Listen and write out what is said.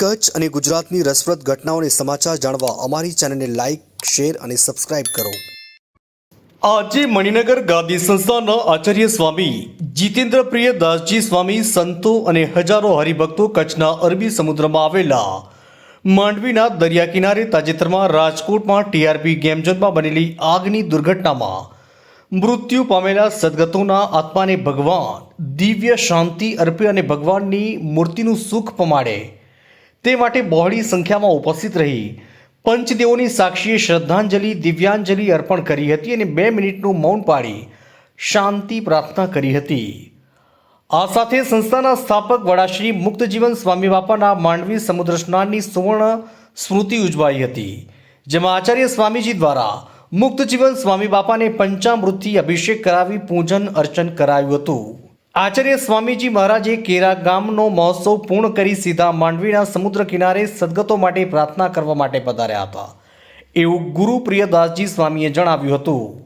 કચ્છ અને ગુજરાતની રસપ્રદ ઘટનાઓને સમાચાર જાણવા અમારી ચેનલને લાઇક શેર અને સબસ્ક્રાઇબ કરો. આજે મણિનગર ગાદી સંસ્થાના આચાર્ય સ્વામી જીતેન્દ્ર દાસજી સ્વામી સંતો અને હજારો હરિભક્તો કચ્છના અરબી સમુદ્રમાં આવેલા માંડવીના દરિયા કિનારે તાજેતરમાં રાજકોટમાં ટીઆરપી ગેમ ઝોનમાં બનેલી આગની દુર્ઘટનામાં મૃત્યુ પામેલા સદગતોના આત્માને ભગવાન દિવ્ય શાંતિ અર્પે અને ભગવાનની મૂર્તિનું સુખ પમાડે તે માટે બહોળી સંખ્યામાં ઉપસ્થિત રહી. પંચદેવોની સાક્ષીએ શ્રદ્ધાંજલિ, દિવ્યાંજલિ અર્પણ કરી હતી અને બે મિનિટનું મૌન પાડી શાંતિ પ્રાર્થના કરી હતી. આ સાથે સંસ્થાના સ્થાપક વડાશ્રી મુક્તજીવન સ્વામી બાપાના માંડવી સમુદ્ર સ્નાનની સુવર્ણ સ્મૃતિ ઉજવાઈ હતી, જેમાં આચાર્ય સ્વામીજી દ્વારા મુક્તજીવન સ્વામી બાપાને પંચામૃતથી અભિષેક કરાવી પૂજન અર્ચન કરાયું હતું. આચાર્ય સ્વામીજી મહારાજે કેરા ગામનો મહોત્સવ પૂર્ણ કરી સીધા માંડવીના સમુદ્ર કિનારે સદગતો માટે પ્રાર્થના કરવા માટે પધાર્યા હતા. એવું ગુરુ પ્રિયદાસજી સ્વામીએ જણાવ્યું હતું.